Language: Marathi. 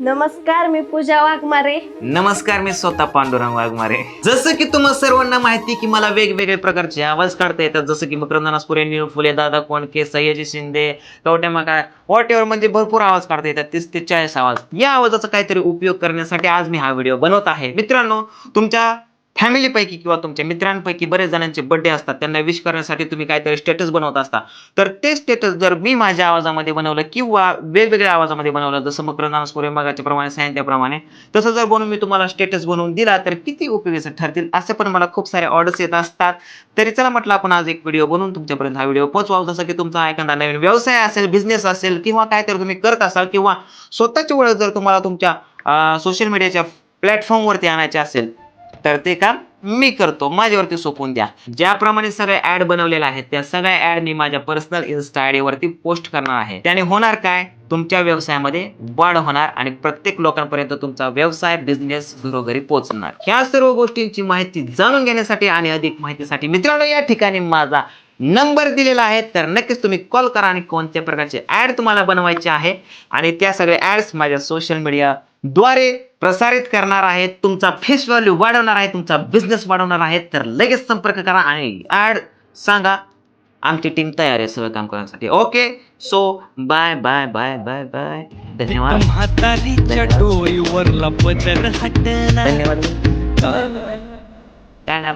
नमस्कार मी पूजा वाघमारे. नमस्कार मी स्वतः पांडुरंग वाघमारे. जसं की तुम्हाला सर्वांना माहिती की मला वेगवेगळे प्रकारचे आवाज काढता येतात. जसं की मग पुरे नीळ फुले दादा कोणके सय्यजी शिंदे कवटे मका वॉट एव्हर म्हणजे भरपूर आवाज काढता येतात. तीस ते चाळीस आवाज. या आवाजाचा काहीतरी उपयोग करण्यासाठी आज मी हा व्हिडिओ बनवत आहे. मित्रांनो तुमच्या फॅमिलीपैकी किंवा तुमच्या मित्रांपैकी बरेच जणांचे बर्थडे असतात. त्यांना विश करण्यासाठी तुम्ही काहीतरी स्टेटस बनवत असता. तर ते स्टेटस जर मी माझ्या आवाजामध्ये बनवलं किंवा वेगवेगळ्या आवाजामध्ये बनवलं जसं मग रंजनासपुरे मगाच्या प्रमाणे सांगितल्याप्रमाणे तसं जर बनवून मी तुम्हाला स्टेटस बनवून दिला तर किती उपयोगीचं ठरतील असे पण मला खूप सारे ऑर्डर्स येत असतात. तरी चला म्हटलं आपण आज एक व्हिडिओ बनवून तुमच्यापर्यंत हा व्हिडिओ पोहोचवा जसं की तुमचा एखादा नवीन व्यवसाय असेल बिझनेस असेल किंवा काहीतरी तुम्ही करत असाल किंवा स्वतःची ओळख जर तुम्हाला तुमच्या सोशल मीडियाच्या प्लॅटफॉर्मवरती आणायचे असेल तर ते काम मी करतो. माझ्यावरती सोपून द्या. ज्याप्रमाणे सगळ्या ऍड बनवलेल्या आहेत त्या सगळ्या ऍड मी माझ्या पर्सनल इन्स्टा आयडी वरती पोस्ट करणार आहे. त्याने होणार काय? तुमच्या व्यवसायामध्ये वाढ होणार आणि प्रत्येक लोकांपर्यंत तुमचा व्यवसाय बिझनेस घरोघरी पोहोचणार. ह्या सर्व गोष्टींची माहिती जाणून घेण्यासाठी आणि अधिक माहितीसाठी मित्रांनो या ठिकाणी माझा नंबर दिलेला आहे. तर नक्कीच तुम्ही कॉल करा आणि कोणत्या प्रकारचे ऍड तुम्हाला बनवायचे आहे आणि त्या सगळ्या ऍड्स माझ्या सोशल मीडिया द्वारे प्रसारित करणार आहेत तुमचा फेस व्हॅल्यू वाढवणार आहे तुमचा बिझनेस वाढवणार आहे तर लगेच संपर्क करा आणि ऍड सांगा. आमची टीम तयार आहे सगळं काम करण्यासाठी. Okay so bye bye bye bye bye धन्यवाद. धन्यवाद. काय? नाही